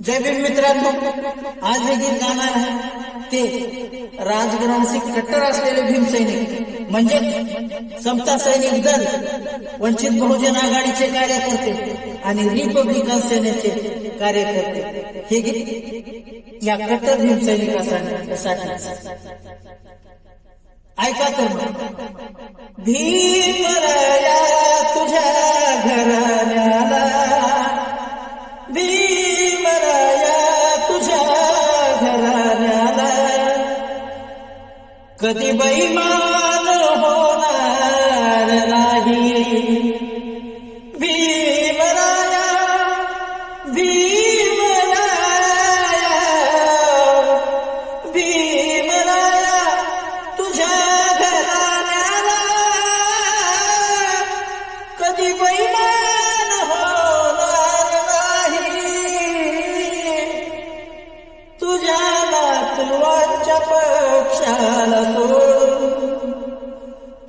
जय भीम मित्रांनो आज हे गीत गाणार आहे ते राजगुरांशी कट्टर असलेले भीम सैनिक. म्हणजे समता सैनिक दल वंचित बहुजन आघाडीचे कार्यकर्ते आणि रिपब्लिकन सेनेचे कार्यकर्ते. हे गीत या कट्टर भीम सैनिकासाठी. ऐका तर मग. कधी बैमान होणार नाही.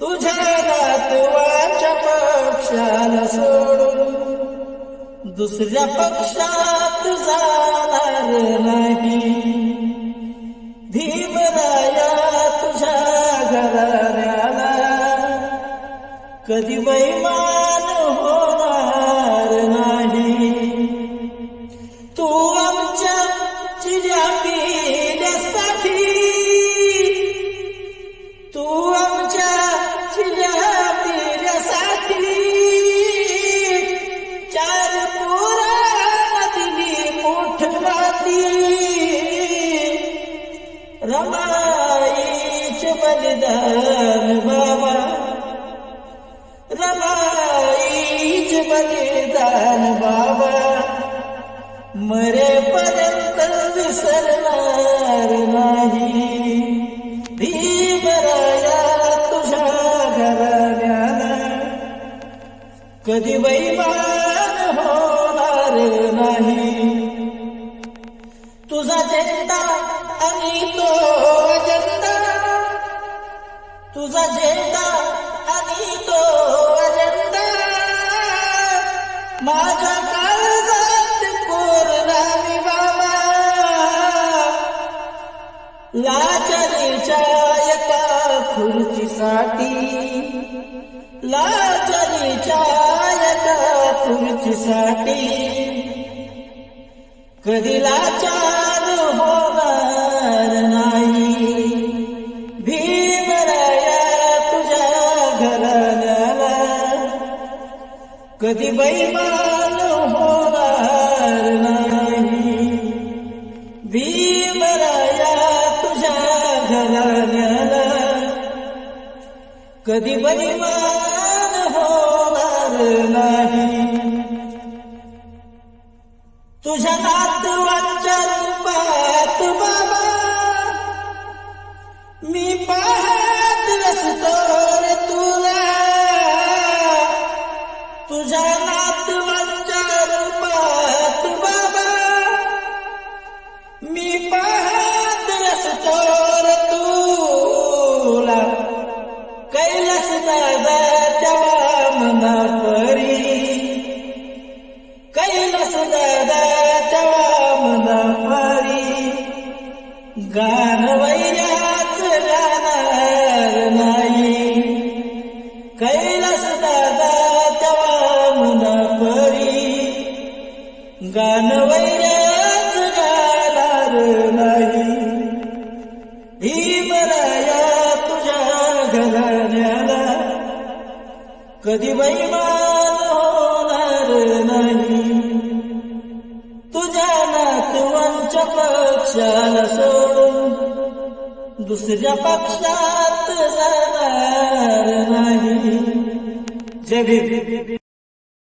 तुझ्या नातवांच्या पक्षाला सोडून दुसऱ्या पक्षात जाणार नाही. भीमराया तुझ्या घराण्याला कधी बैमान होणार नाही. तू आमच्या चिऱ्या पिल्या रमाईच बलिदान बाबा। रमाईच बलिदान बाबा। मरेपर्यंत विसरणार नाही। भीमराया तुझ्या घराण्याला। कधी बैमान होणार नाही। तुझा झेंडा आणि तो अजंदा माझ्या काळजात कोरणारी बाबा. लाचरीच्या एका खुर्चीसाठी. लाचरीच्या एका खुर्चीसाठी. कधी लाचा कधी बैमान होणार नाही. भीमराया तुझ्या घराण्याला. कधी बैमान होणार नाही. तुझ्या नातवांच्या रूपात बाबा मी पाहत असतो कैलास दादा तेव्हा मना परी कैलास दादा तेव्हा मना परी गान वैराच गाणार नाही. कैलास दादा तेव्हा मना परी गान वैराच कधी बैमान होणार नाही. तुझ्या नातवांच्या पक्षाला सोडून दुसऱ्या पक्षात जाणार नाही. जय